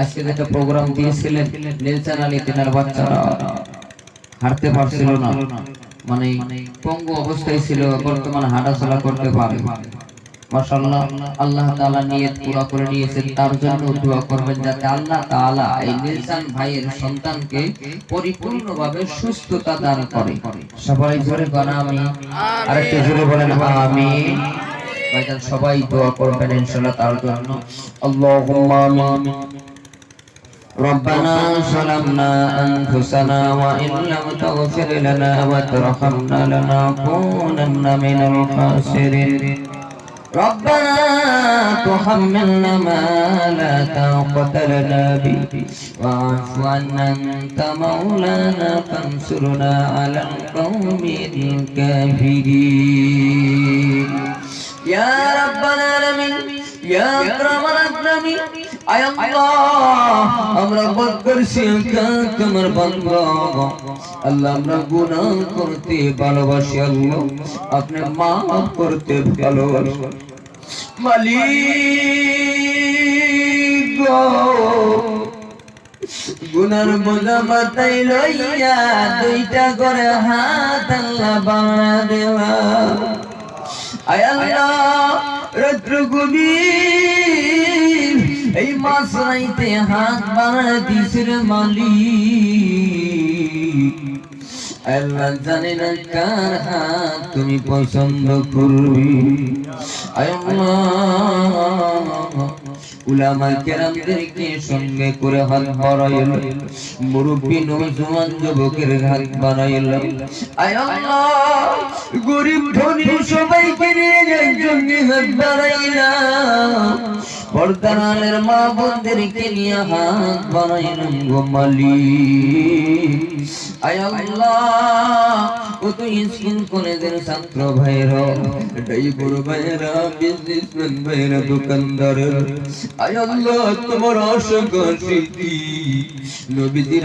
আজকে প্রোগ্রাম বাচ্চারা হাঁটতে পারছিল না। মানে পঙ্গু অবস্থায় ছিল বর্তমানে হাঁটাচলা করতে পারে। মাশাআল্লাহ আল্লাহ তাআলা নিয়ত পুরা করে নিয়েছেন তার জন্য দোয়া করবেন যাতে আল্লাহ তাআলা এই নিলসান ভাইয়ের সন্তানকে পরিপূর্ণভাবে সুস্থতা দান করে সবাই জোরে বলেন আমি আরেকটু জোরে বলেন আমিন ভাইজান সবাই দোয়া করবেন ইনশাআল্লাহ তার জন্য আল্লাহুম্মা আমিন ربنا ظلمنا أنفسنا وإن لم تغفر لنا وترحمنا لنكونن من الخاسرين ربنا تحملنا ما لا طاقة لنا به واعف عنا أنت مولانا فانصرنا على القوم الكافرين يا رب العالمين يا أكرم الأكرمين আয় আল্লাহ আমরা বদ করছি তোমার বান্দা আল্লাহ আমরা গুনাহ করতে ভালোবাসি আল্লাহ আপনি মাফ করতে ভালোবাসি মালিক গুনার বোঝা মাথায় লইয়া দুইটা করে হাত আল্লাহ বানা দেওয়া। আয় আল্লাহ রাত্র গভীর এই মাস রাইতে হাত বানা দিসের মালিক। আল্লাহ জানে না কার হাত তুমি পছন্দ করবি উলামা কেরামদেরকে সঙ্গে করে হাত বাড়াইল। মুরব্বী নজওয়ান যুবকের হাত বাড়াইল। আয় গরিব ধনী সবাইকে নিয়ে একসঙ্গে হাত বাড়াইলাম পর্দানের মা বোনদেরকে নিয়ে হাত বাড়াইলাম গো মালিক। আয় আল্লাহ, ও তো স্কুল কলেজের ছাত্র ভাইরা ড্রাইভার ভাইরা বিজনেসম্যান ভাইরা দোকানদার। আয় তোমার আশাক আশিকি নবীজির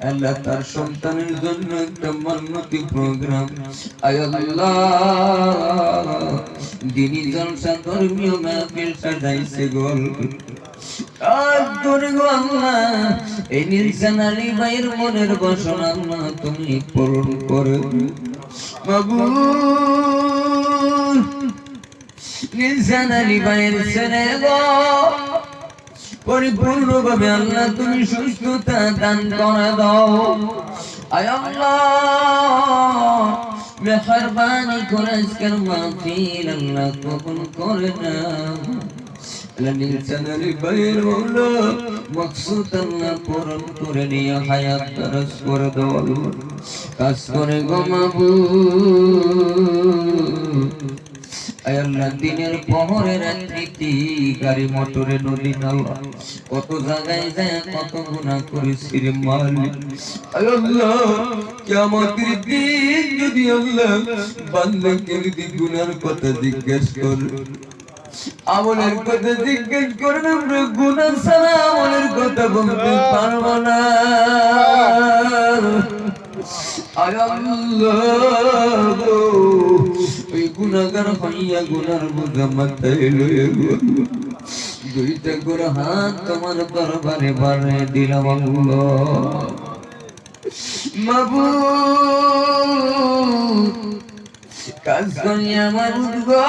আল্লাহ তার সন্তানের জন্য একটা মান্যতি প্রোগ্রাম। আল্লাহ দিনী জলসা ধর্মীয় মাহফিল সাজাইছে গোল এই নিলসান আলী ভাইয়ের ছেলে পরিপূর্ণভাবে আল্লাহ তুমি সুস্থতা দান করে দাও। মেহরবানি করে আজকের মাহফিল আল্লাহ কবুল করে না পূরণ করে নিয়ে হায়াত করে। কাজ করে গো আল্লাহ দিনের পহরে রাত্রিতে গাড়ি, মোটরে, নদী, নালা। কত জায়গায় যায়, কত গুণা করেছি রে দিন যদি আল্লাহ বান্দাকে কথা জিজ্ঞেস কর। আমলের কথা জিজ্ঞেস করে আমরা গুণা ছাড়া আমলের কথা বলতে পারব না। আল্লাহ গো, ওই গুনাহগার হইয়া গুনার বোঝা মাথায় লইয়া গো। দুইটা করে হাত তোমার দরবারে বারে দিলাম মাবুদ কাজ করি আমার গো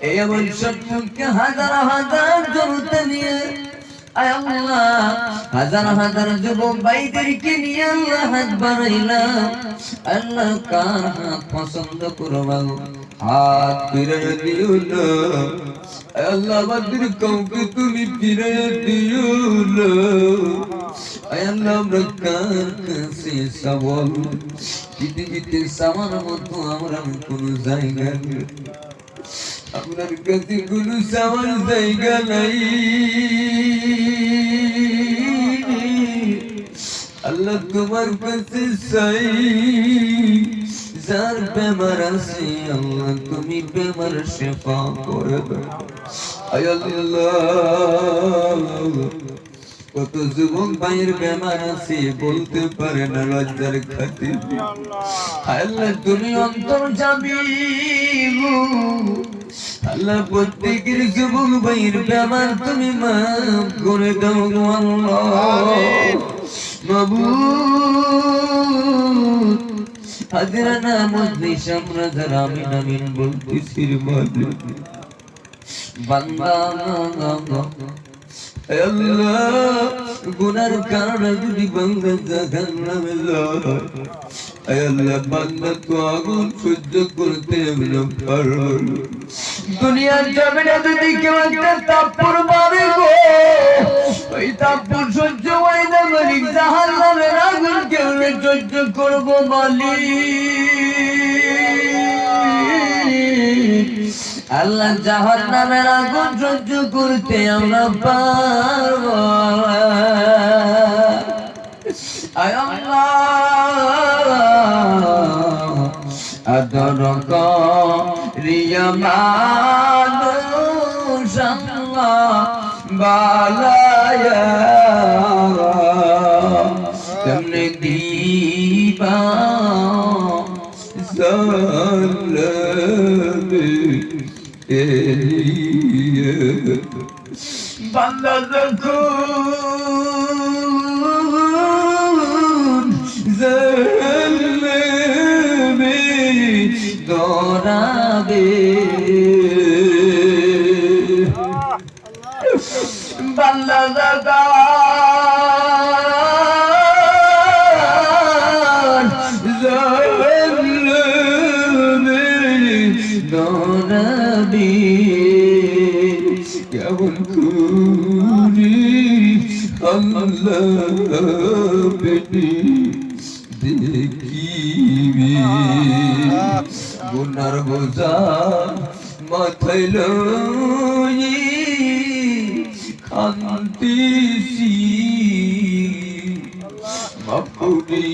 এই আমার সম্পর্কে হাজার হাজার জনতা নিয়ে হাজার হাজার যুবক ভাইদেরকে নিয়ে আল্লাহ হাত বাড়াইলাম আল্লাহ কার পছন্দ করবা হাত ফিরে আল্লাহ কাউকে তুমি ফিরে আল্লাহ, আমরা কোনো জায়গা আপনার কাছে কোনো সামান জায়গা নাই আল্লাহ তোমার কাছে চাই যার বেমার আছে আল্লাহ তুমি বেমার শেফা করে দাও আয় কত যুবক ভাইয়ের বেমার আছে বলতে পারে না লজ্জার খাতির। আল্লাহ তুমি অন্তর যাবি আল্লাহ প্রত্যেকের যুবক ভাইয়ের বেমার তুমি মাফ করে দাও গো আল্লাহ। মাবুদ, হাজিরা না মজলিস আমরা যারা আমিন আমিন বান্দা। গুনার কারণে যদি বান্দা জাহান্নামে হে আল্লাহ, বান্দা না পারল। না। দুনিয়ার জমিনে যদি কেউ একটা তাপ্পর মারে গো, ওই তাপ্পর সহ্য হয় না মালিক। জাহান্নামের আগুন সহ্য করব মালিক? আল্লাহ জাহান নামের আগুন সহ্য করতে আমরা পারব। বালায়া বান্দা যখন বোঝা মাথায় লই খান্তিছি মাপুরি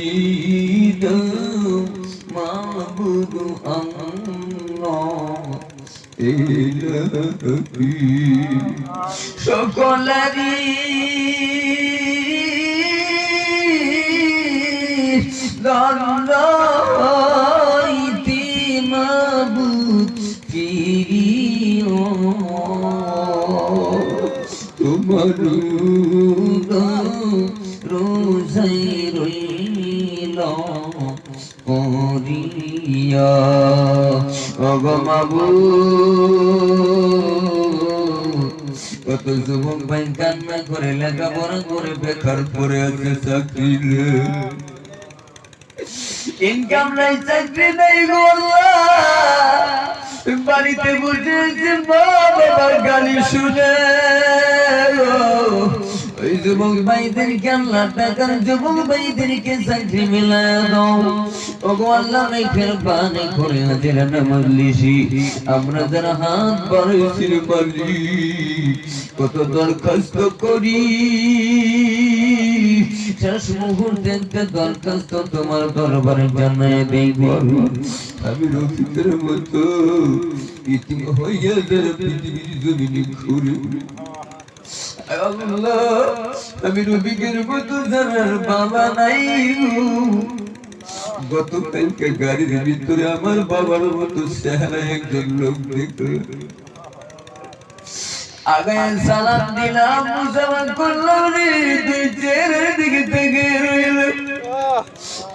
মাবুদু আল্লাহ ইলাহি তোমার রোজাই রইল করিয়া অগমাবু কত যুবক ভাই কান্না করে লেখাপড়া করে বেকার পরে আছে চাকরি ইনকাম নাই, চাকরি নাই গো আল্লাহ। বাড়িতে বসে আছে মা বাবার গালি শুনে। ওই যুবক ভাইদেরকে আল্লাহ টাকার যুবক ভাইদেরকে চাকরি মিলায় দাও ওগো আল্লাহ মেঘের করে হাজিরা না মজলিসি আমরা যারা হাত বাড়াইছি রে মালিক কত দরখাস্ত করি। শেষ মুহূর্তে দরখাস্ত তোমার দরবারে জানাই দেব আমি রফিকের মতো ইতিম হইয়া যারা পৃথিবীর জমিনে ঘুরে। আল্লাহ আমি রফিকের মতো জানার বাবা নাই গতকালকে গাড়ির ভিতরে আমার বাবার মতো চেহারা একজন লোক দেখল আগে সালাম দিলাম মুসাফা করলাম রে তুই চেহারার দিকে থেকে রইল।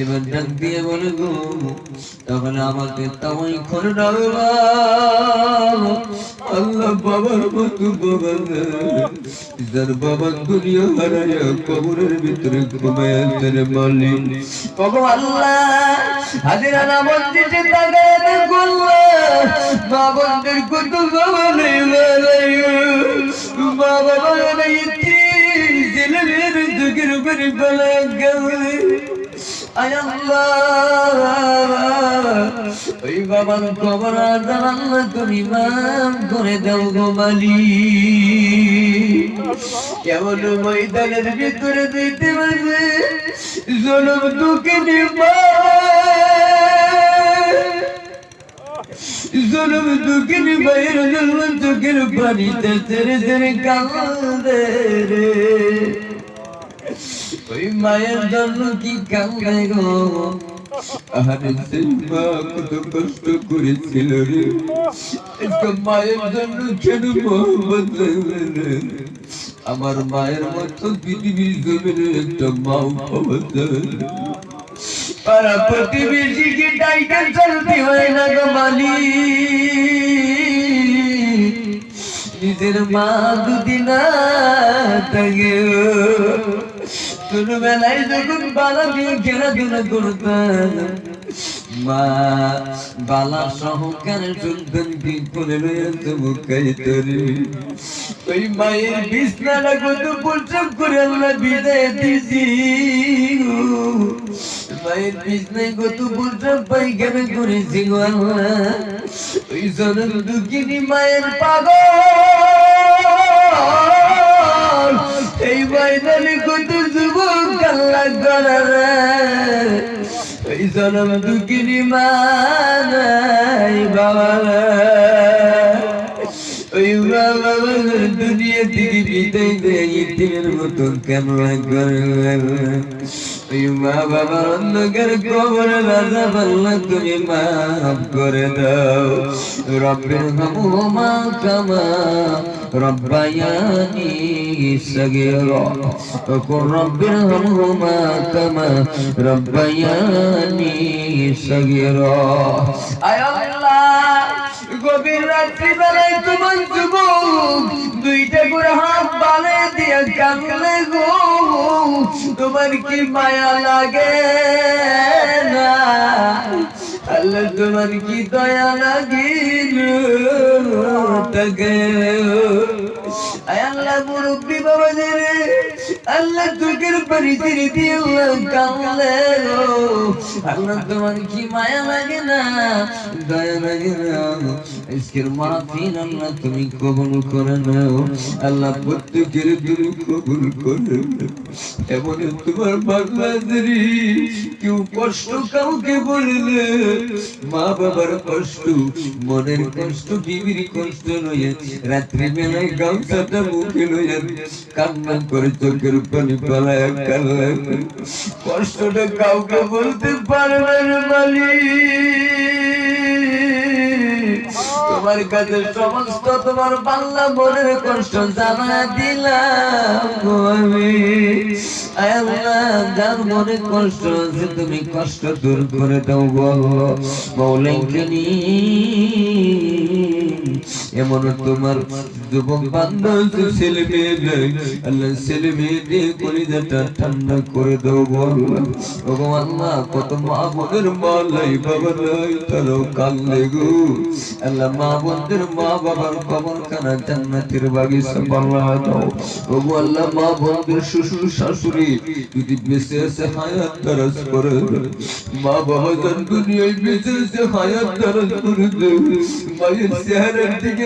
এবার ডাক দিয়ে বলে গো তাহলে আমাকে করে আল্লাহ বাবার মতো বাবা যার বাবা দুনিয়া হারায়া কবরের ভিতরে ঘুমায় তেরে মালিক। ওগো আল্লাহ বাবা নেই, বাবা উপরে বেলা গেলে। ওই বাবার কবর আল্লাহ তুমি মাম করে দাও গো মালিক। কেমন ময়দানের ভিতরে দিতে পারবে? জনম তোকে নিবা জনম তোকে নিবাইয়ের জন্ম চোখের পানিতে তেরে তেরে রে। ওই মায়ের জন্য কি কাঁদে গো? আহারে সেই কত কষ্ট করেছিল রে। মায়ের জন্য কেন মোহাম্মদ আমার মায়ের মতো পৃথিবীর জমিনে একটা মাও পাওয়া। প্রতিবেশী হয় না নিজের মা দুদিন ছোটবেলায় যখন বালা দিয়ে মা বালা তরি ওই মায়ের বিছনাটা কত পরিশ্রম করে বিদায় দিছি মায়ের কত পরিশ্রম করেছি গো ওই জনম দুঃখিনী মায়ের পাগল এই ময়দানে কত যুবক কাল্লা করারে এই জনম দুঃখিনী মা নাই বাবা ওই বাবা দুনিয়া থেকে বিদায় দেয় ইতিমের মতন কেন করে ইমা বাবার অন্ধকার কবর আজাব আল্লাহ তুমি মাফ করে দাও। রব্বের হামুমা কামা রব্বায়ানি সগীরা। কুর রব্বের হামুমা কামা রব্বায়ানি সগীরা। আয় আল্লাহ। গভীর রাত্রি বেলায় তোমার যুবক দুইটা করে হাত বালে দিয়ে কাঁদলে গো। তোমার কি মায়া লাগে না? আল্লাহ, তোমার কি দয়া লাগিল আল্লাহ মুরব্বী বাবা রে। আল্লাহ চোখের ছিঁড়ে দিয়ে আল্লাহ তোমার কি মায়া লাগে না, দয়া লাগে না। আজকের আল্লাহ তুমি কবুল করে নাও। আল্লাহ প্রত্যেকের তুমি কবুল করে এমন তোমার কেউ কষ্ট কাউকে বললে, মা বাবার কষ্ট, মনের কষ্ট, বিবির কষ্ট লইয়া রাত্রি বেলায় গামছাটা মুখে লইয়া কান্না করে চোখের পানি পালায়। কষ্টটা কাউকে বলতে পারে না মালিক তোমার কাছে সমস্ত তোমার বাংলা মনের কষ্ট জানা দিলাম আমি। যার মনে কষ্ট আছে তুমি কষ্ট দূর করে দাও বলো মৌলাইকে এমন তোমার যুবক বান্ধব ছেলে মেয়ে আল্লাহ ছেলে মেয়ে দিয়ে কলিজাটা ঠান্ডা করে দাও বলো। গো আল্লাহ কত মা বোনের মা নাই, বাবা নাই, তারাও কান্দে গো। আল্লাহ মা বোনদের মা বাবার কবর খানা জান্নাতের বাগিচা বাংলা দাও। ও আল্লাহ মা বোনদের শ্বশুর শাশুড়ি যদি বেঁচে আছে, হায়াত দারাজ করে মা বাবা যান দুনিয়ায় বেঁচে আছে, হায়াত দারাজ করে দাও মায়ের চেহারার দিকে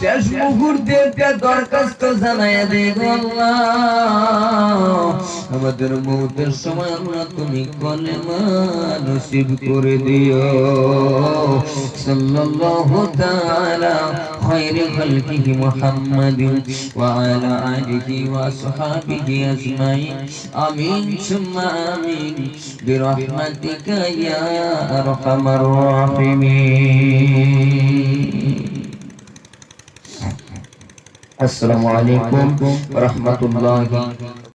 শেষ মুহূর্তে একটা দরখাস্ত জানাইয়া দে গো আল্লাহ আমাদের মৌতের সময় আল্লাহ তুমি কলেমা নসিব করে দিও সাল্লাল্লাহু তাআলা خير خلقه محمد وعلى آله وأصحابه أجمعين آمين ثم آمين برحمتك يا أرحم الراحمين Assalamualaikum warahmatullahi